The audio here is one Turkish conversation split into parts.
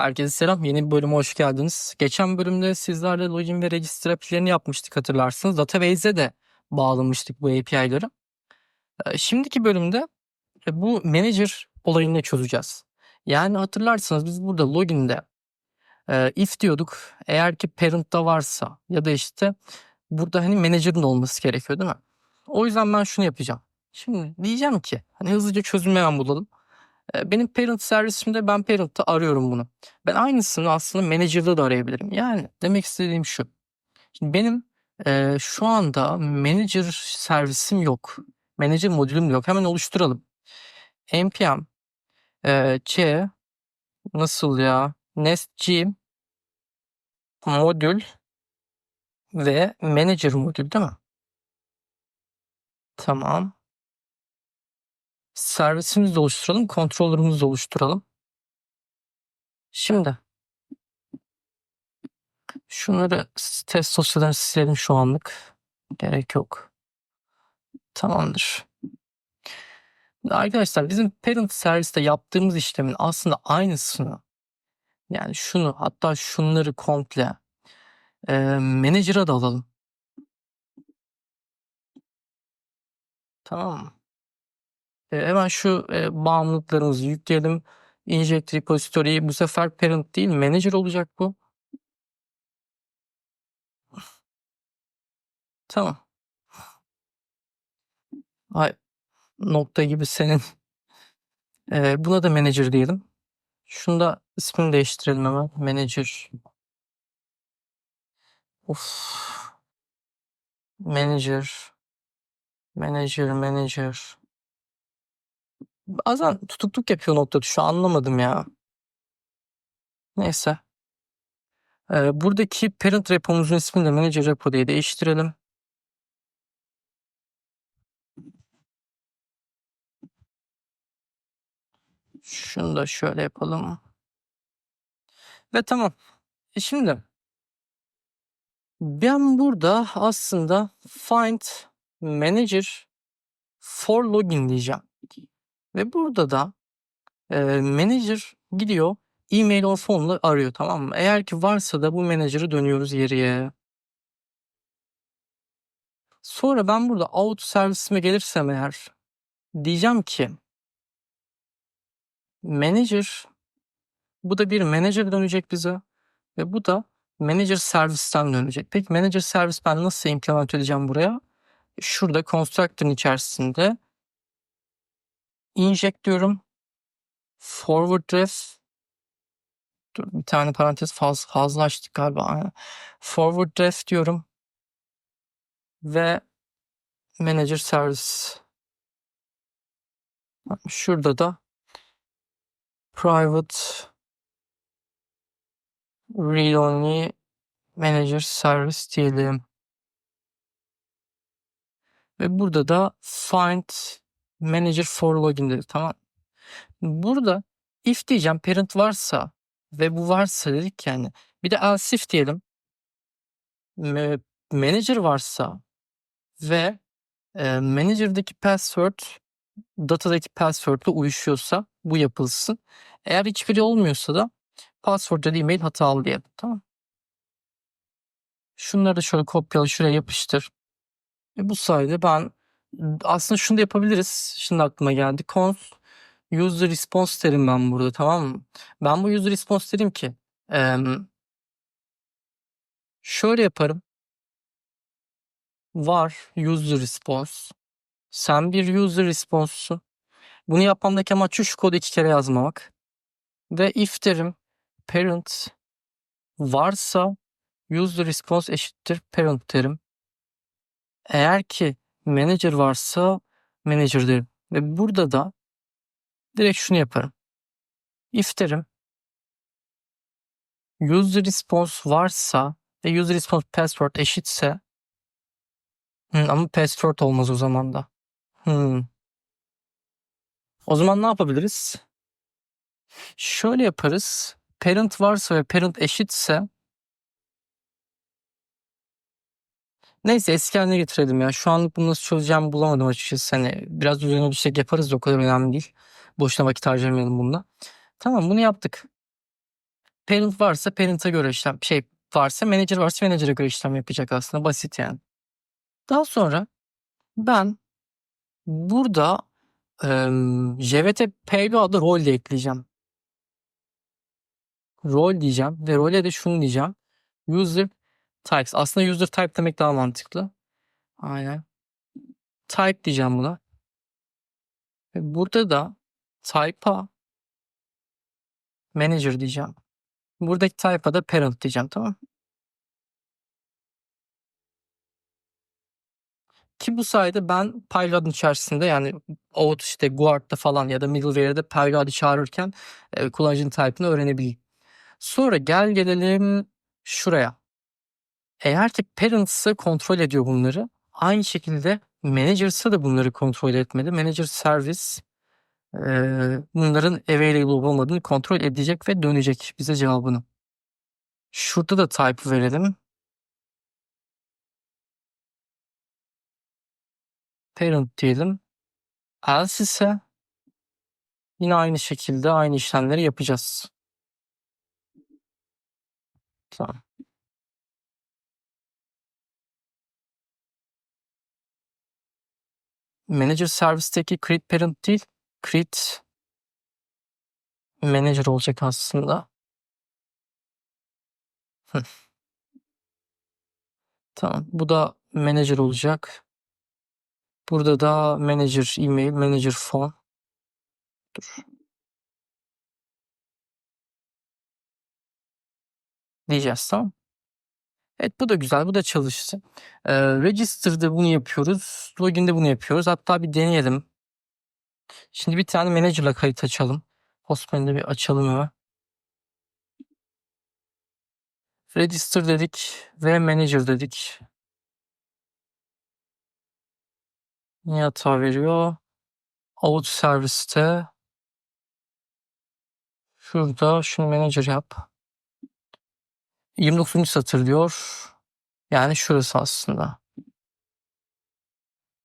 Herkese selam. Yeni bir bölüme hoş geldiniz. Geçen bölümde sizlerle login ve register API'lerini yapmıştık hatırlarsınız. Database'e de bağlamıştık bu API'ları. Ee, Şimdiki bölümde e, bu manager olayını çözeceğiz. Yani hatırlarsanız biz burada login'de e, if diyorduk. Eğer ki parent'ta varsa ya da işte burada hani manager'ın olması gerekiyor değil mi? O yüzden ben şunu yapacağım. Şimdi diyeceğim ki hani hızlıca çözümü hemen bulalım. Benim parent servisimde ben parent'ta arıyorum bunu. Ben aynısını aslında manager'da da arayabilirim. Yani demek istediğim şu. Şimdi benim e, şu anda manager servisim yok. Manager modülüm yok. Hemen oluşturalım. npm e, c nasıl ya? nestg modül ve manager modül değil mi? Tamam. Servisimizi oluşturalım. Controller'ımızı oluşturalım. Şimdi şunları test dosyalarını silelim şu anlık. Gerek yok. Tamamdır. Arkadaşlar bizim parent serviste yaptığımız işlemin aslında aynısını yani şunu hatta şunları komple e, manager'a da alalım. Tamam mı? E, hemen şu e, bağımlılıklarımızı yükleyelim. Inject repository bu sefer parent değil manager olacak bu. Tamam. Ay nokta gibi senin. E, buna da manager diyelim. Şunu da ismini değiştirelim hemen. Manager. Of. Manager. Manager, manager. Bazen tutukluk yapıyor nokta tuşu anlamadım ya. Neyse. Ee, buradaki parent repomuzun ismini de manager repo diye değiştirelim. Şunu da şöyle yapalım. Ve tamam. E şimdi ben burada aslında find manager for login diyeceğim. Ve burada da e, manager gidiyor e-mail or phone'la arıyor tamam mı? Eğer ki varsa da bu manager'ı dönüyoruz geriye. Sonra ben burada out servisime gelirsem eğer diyeceğim ki manager bu da bir manager dönecek bize ve bu da manager servisten dönecek. Peki manager servis ben nasıl implement edeceğim buraya? Şurada constructor'ın içerisinde inject diyorum. Forward ref Dur bir tane parantez fazla, fazla açtık galiba. Forward ref diyorum. Ve manager service. Şurada da private read only manager service diyelim. Ve burada da find manager for login dedi. Tamam. Burada if diyeceğim parent varsa ve bu varsa dedik yani. Bir de else if diyelim. Manager varsa ve e, manager'daki password datadaki password'la uyuşuyorsa bu yapılsın. Eğer hiçbiri olmuyorsa da password ya da email hatalı diyelim. Tamam. Şunları da şöyle kopyala şuraya yapıştır. E bu sayede ben aslında şunu da yapabiliriz. Şimdi aklıma geldi. Const user response derim ben burada tamam mı? Ben bu user response derim ki em, şöyle yaparım. Var user response. Sen bir user response'sun. Bunu yapmamdaki amaç şu, şu kodu iki kere yazmamak. Ve if derim parent varsa user response eşittir parent derim. Eğer ki manager varsa manager derim. Ve burada da direkt şunu yaparım. If derim user response varsa ve user response password eşitse Hı, ama password olmaz o zaman da. Hmm. O zaman ne yapabiliriz? Şöyle yaparız. Parent varsa ve parent eşitse Neyse eski haline getirelim ya. Şu anlık bunu nasıl çözeceğimi bulamadım açıkçası. Hani biraz üzerine düşecek yaparız da o kadar önemli değil. Boşuna vakit harcamayalım bununla. Tamam bunu yaptık. parent varsa parent'a göre işlem şey varsa manager varsa manager'a göre işlem yapacak aslında basit yani. Daha sonra ben burada emm JVT Payload adlı rol de ekleyeceğim. Rol diyeceğim ve role de şunu diyeceğim. User types. Aslında user type demek daha mantıklı. Aynen. Type diyeceğim buna. Ve burada da type'a manager diyeceğim. Buradaki type'a da parent diyeceğim tamam. Ki bu sayede ben payload'ın içerisinde yani out işte guard'da falan ya da middleware'de payload'ı çağırırken e, kullanıcının type'ını öğrenebileyim. Sonra gel gelelim şuraya. Eğer ki parents'ı kontrol ediyor bunları aynı şekilde manager'sa da bunları kontrol etmeli. Manager service e, bunların available olmadığını kontrol edecek ve dönecek bize cevabını. Şurada da type verelim. Parent diyelim. Else ise yine aynı şekilde aynı işlemleri yapacağız. Tamam. Manager service'teki create parent değil, create manager olacak aslında. Tamam. Bu da manager olacak. Burada da manager email, manager phone. Dur. Diyeceğiz tamam. Evet bu da güzel. Bu da çalıştı. Ee, register'da bunu yapıyoruz. Login'de bunu yapıyoruz. Hatta bir deneyelim. Şimdi bir tane manager'la kayıt açalım. Postman'de bir açalım hemen. Register dedik ve manager dedik. Niye hata veriyor? Out serviste şurada şunu manager yap. 29. satır diyor. Yani şurası aslında.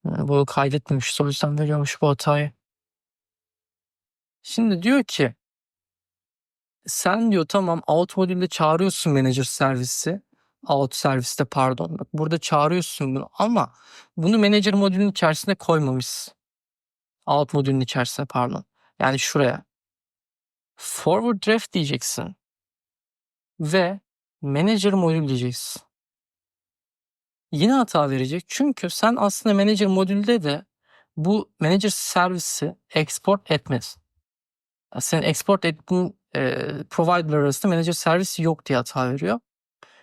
Yani bu kaydetmemiş. O yüzden veriyormuş bu hatayı. Şimdi diyor ki sen diyor tamam out modülde çağırıyorsun manager servisi. Out serviste pardon. Bak burada çağırıyorsun bunu ama bunu manager modülünün içerisine koymamışsın. Out modülünün içerisine pardon. Yani şuraya. Forward ref diyeceksin. Ve manager modül diyeceksin. Yine hata verecek. Çünkü sen aslında manager modülde de bu manager servisi export etmez. Senin export ettiğin e, provider arasında manager servisi yok diye hata veriyor.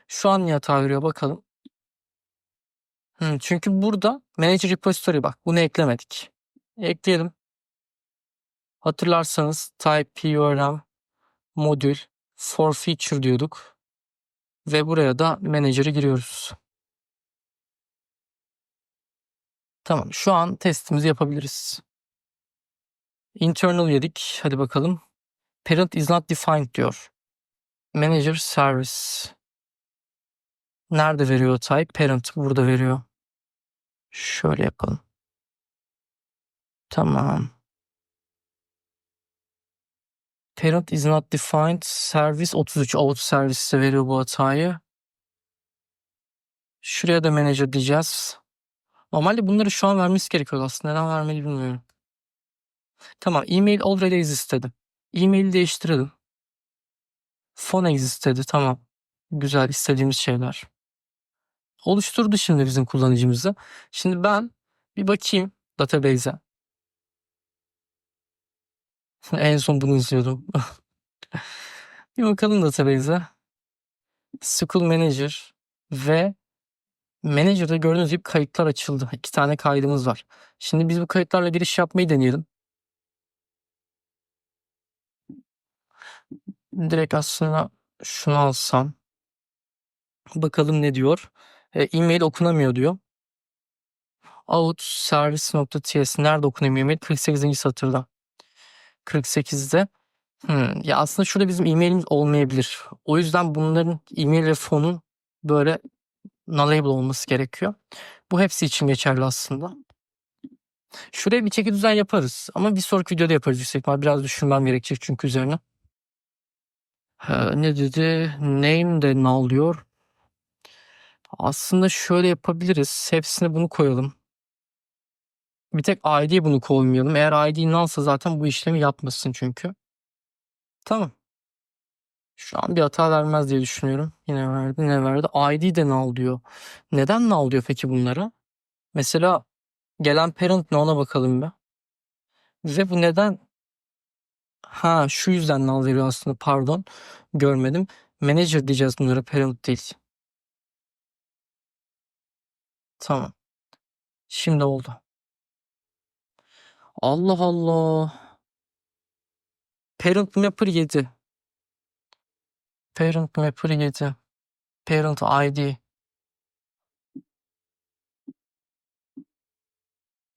Şu an niye hata veriyor bakalım. Hmm, çünkü burada manager repository bak bunu eklemedik. Ekleyelim. Hatırlarsanız type PURM modül for feature diyorduk. Ve buraya da manager'ı giriyoruz. Tamam şu an testimizi yapabiliriz. Internal yedik. Hadi bakalım. Parent is not defined diyor. Manager service. Nerede veriyor type? Parent burada veriyor. Şöyle yapalım. Tamam. Parent is not defined. Service 33. Out service veriyor bu hatayı. Şuraya da manager diyeceğiz. Normalde bunları şu an vermesi gerekiyor aslında. Neden vermeli bilmiyorum. Tamam. Email already exist dedi. E-mail'i değiştirelim. Phone exist. Tamam. Güzel istediğimiz şeyler. Oluşturdu şimdi bizim kullanıcımızı. Şimdi ben bir bakayım database'e. en son bunu izliyordum. bir bakalım database'e. SQL Manager ve Manager'da gördüğünüz gibi kayıtlar açıldı. İki tane kaydımız var. Şimdi biz bu kayıtlarla giriş yapmayı deneyelim. Direkt aslında şunu alsam. Bakalım ne diyor. E, e-mail okunamıyor diyor. Out service.ts nerede e-mail? 48. satırda. 48'de. Hmm, ya aslında şurada bizim e-mailimiz olmayabilir. O yüzden bunların e-mail ve fonun böyle nullable olması gerekiyor. Bu hepsi için geçerli aslında. Şuraya bir çeki düzen yaparız. Ama bir sonraki videoda yaparız yüksek ihtimal. Biraz düşünmem gerekecek çünkü üzerine. Ee, ne dedi? Name de null diyor. Aslında şöyle yapabiliriz. Hepsine bunu koyalım. Bir tek ID bunu koymayalım. Eğer ID nullsa zaten bu işlemi yapmasın çünkü. Tamam. Şu an bir hata vermez diye düşünüyorum. Yine verdi, yine verdi. ID de null diyor. Neden null diyor peki bunlara? Mesela gelen parent ne ona bakalım bir. Ve bu neden? Ha şu yüzden null veriyor aslında pardon. Görmedim. Manager diyeceğiz bunlara parent değil. Tamam. Şimdi oldu. Allah Allah. Parent mapper 7. Parent mapper 7. Parent ID.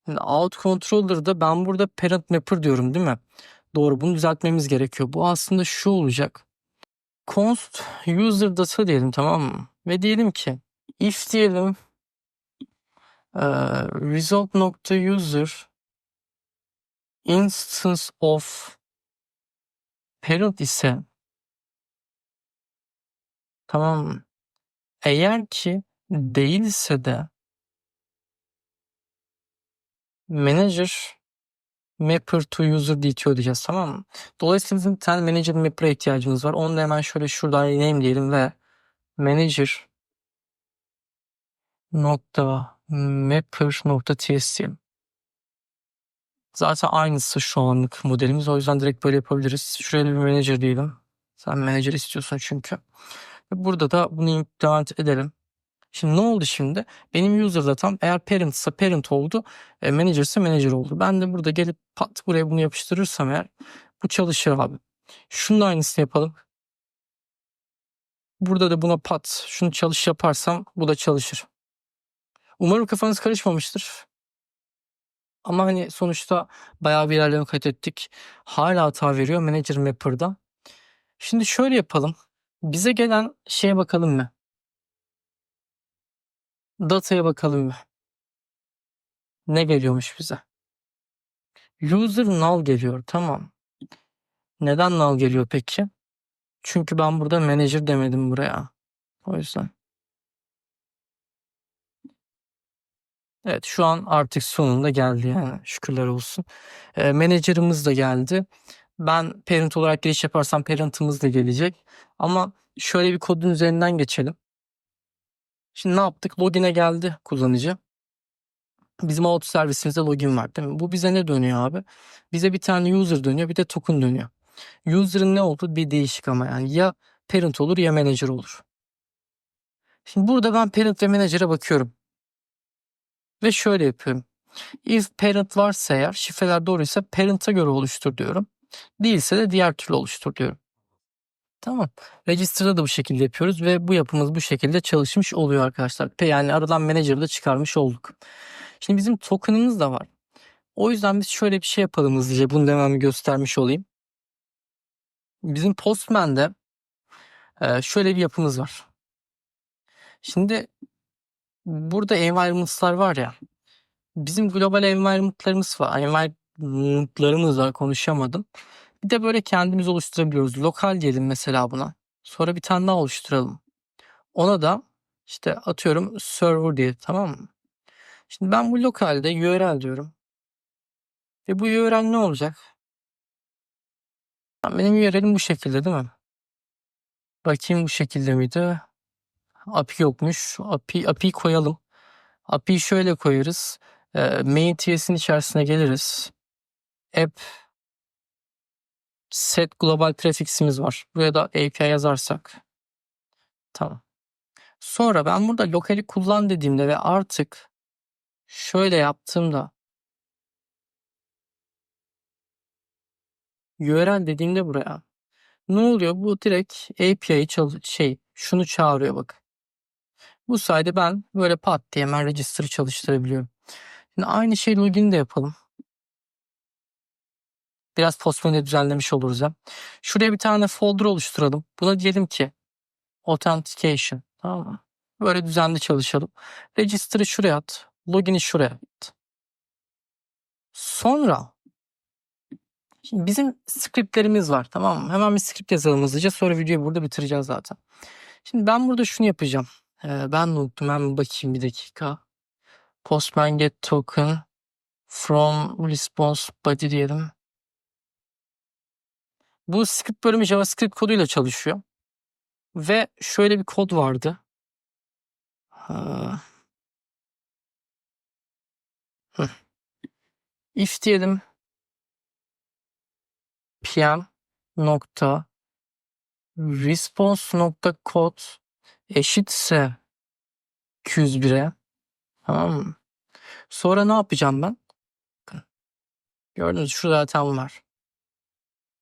Şimdi out controller'da ben burada parent mapper diyorum değil mi? Doğru bunu düzeltmemiz gerekiyor. Bu aslında şu olacak. const user data diyelim tamam mı? Ve diyelim ki if diyelim eee, result nokta user instance of parent ise tamam? Eğer ki değilse de manager mapper to user DTO diyeceğiz tamam mı? Dolayısıyla bizim bir manager mapper'a ihtiyacımız var. Onu da hemen şöyle şuradan name diyelim ve manager nokta mapper nokta diyelim. Zaten aynısı şu anlık modelimiz. O yüzden direkt böyle yapabiliriz. Şuraya bir manager diyelim. Sen manager istiyorsun çünkü. Burada da bunu implement edelim. Şimdi ne oldu şimdi? Benim user datam eğer parent ise parent oldu. E, manager ise manager oldu. Ben de burada gelip pat buraya bunu yapıştırırsam eğer bu çalışır abi. Şunun da aynısını yapalım. Burada da buna pat şunu çalış yaparsam bu da çalışır. Umarım kafanız karışmamıştır. Ama hani sonuçta bayağı bir ilerleme kat ettik. Hala hata veriyor Manager Mapper'da. Şimdi şöyle yapalım. Bize gelen şeye bakalım mı? Data'ya bakalım mı? Ne geliyormuş bize? User null geliyor. Tamam. Neden null geliyor peki? Çünkü ben burada manager demedim buraya. O yüzden. Evet şu an artık sonunda geldi yani şükürler olsun. Ee, manager'ımız da geldi. Ben parent olarak giriş yaparsam parent'ımız da gelecek. Ama şöyle bir kodun üzerinden geçelim. Şimdi ne yaptık? Login'e geldi kullanıcı. Bizim auto servisimizde login var değil mi? Bu bize ne dönüyor abi? Bize bir tane user dönüyor bir de token dönüyor. User'ın ne olduğu bir değişik ama yani ya parent olur ya manager olur. Şimdi burada ben parent ve manager'a bakıyorum. Ve şöyle yapıyorum. If parent varsa eğer şifreler doğruysa parent'a göre oluştur diyorum. Değilse de diğer türlü oluştur diyorum. Tamam. Register'da da bu şekilde yapıyoruz ve bu yapımız bu şekilde çalışmış oluyor arkadaşlar. Yani aradan manager'ı da çıkarmış olduk. Şimdi bizim token'ımız da var. O yüzden biz şöyle bir şey yapalım hızlıca. Bunu bir göstermiş olayım. Bizim Postman'de şöyle bir yapımız var. Şimdi burada environments'lar var ya. Bizim global environment'larımız var. Environment'larımız var konuşamadım. Bir de böyle kendimiz oluşturabiliyoruz. Lokal diyelim mesela buna. Sonra bir tane daha oluşturalım. Ona da işte atıyorum server diye tamam mı? Şimdi ben bu lokalde URL diyorum. Ve bu URL ne olacak? Benim URL'im bu şekilde değil mi? Bakayım bu şekilde miydi? API yokmuş. API, API koyalım. API'yi şöyle koyarız. E, main TS'in içerisine geliriz. App set global prefix'imiz var. Buraya da API yazarsak. Tamam. Sonra ben burada lokali kullan dediğimde ve artık şöyle yaptığımda URL dediğimde buraya ne oluyor? Bu direkt çal şey şunu çağırıyor bak. Bu sayede ben böyle pat diye hemen register'ı çalıştırabiliyorum. Şimdi aynı şey login de yapalım. Biraz postman'ı düzenlemiş oluruz ya. Şuraya bir tane folder oluşturalım. Buna diyelim ki authentication. Tamam mı? Böyle düzenli çalışalım. Register'ı şuraya at. Login'i şuraya at. Sonra Şimdi bizim scriptlerimiz var tamam mı? Hemen bir script yazalım hızlıca sonra videoyu burada bitireceğiz zaten. Şimdi ben burada şunu yapacağım. Ben unuttum hemen bakayım bir dakika. Postman get token from response body diyelim. Bu script bölümü JavaScript koduyla çalışıyor. Ve şöyle bir kod vardı. If diyelim pm nokta response nokta kod eşitse 201'e tamam mı? Sonra ne yapacağım ben? Bakın. Gördünüz şurada zaten var.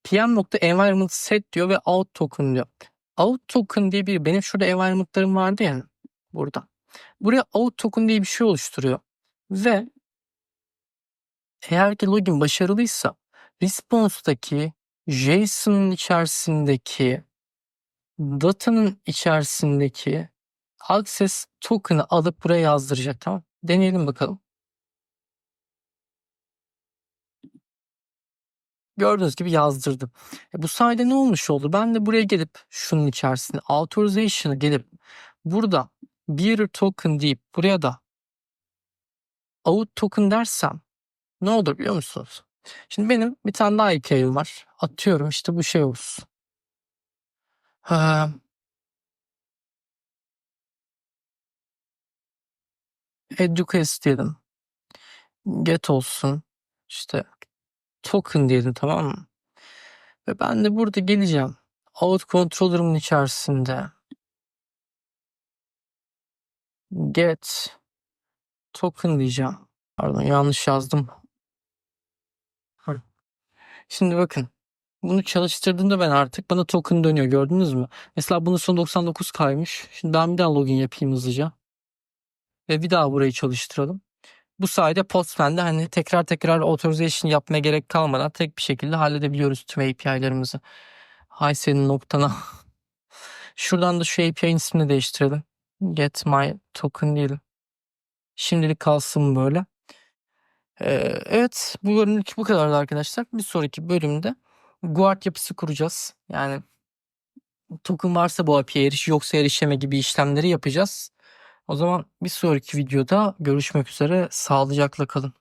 pm nokta environment set diyor ve out token diyor. Out token diye bir benim şurada environment'larım vardı ya burada. Buraya out token diye bir şey oluşturuyor. Ve eğer ki login başarılıysa response'daki JSON'ın içerisindeki datanın içerisindeki access token'ı alıp buraya yazdıracak tamam. Deneyelim bakalım. Gördüğünüz gibi yazdırdım. E bu sayede ne olmuş oldu? Ben de buraya gelip şunun içerisinde authorization'a gelip burada bir token deyip buraya da out token dersem ne olur biliyor musunuz? Şimdi benim bir tane daha API'm var. Atıyorum işte bu şey olsun. Ha, educate diyelim. Get olsun. İşte token diyelim tamam mı? Ve ben de burada geleceğim. Out controller'ımın içerisinde get token diyeceğim. Pardon yanlış yazdım. Şimdi bakın. Bunu çalıştırdığımda ben artık bana token dönüyor gördünüz mü? Mesela bunun son 99 kaymış. Şimdi ben bir daha login yapayım hızlıca. Ve bir daha burayı çalıştıralım. Bu sayede Postman'de hani tekrar tekrar authorization yapmaya gerek kalmadan tek bir şekilde halledebiliyoruz tüm API'larımızı. Hay senin noktana. Şuradan da şu API'nin ismini değiştirelim. Get my token diyelim. Şimdilik kalsın böyle. Ee, evet bu bölümlük bu kadardı arkadaşlar. Bir sonraki bölümde guard yapısı kuracağız. Yani token varsa bu API'ye eriş yoksa erişeme gibi işlemleri yapacağız. O zaman bir sonraki videoda görüşmek üzere. Sağlıcakla kalın.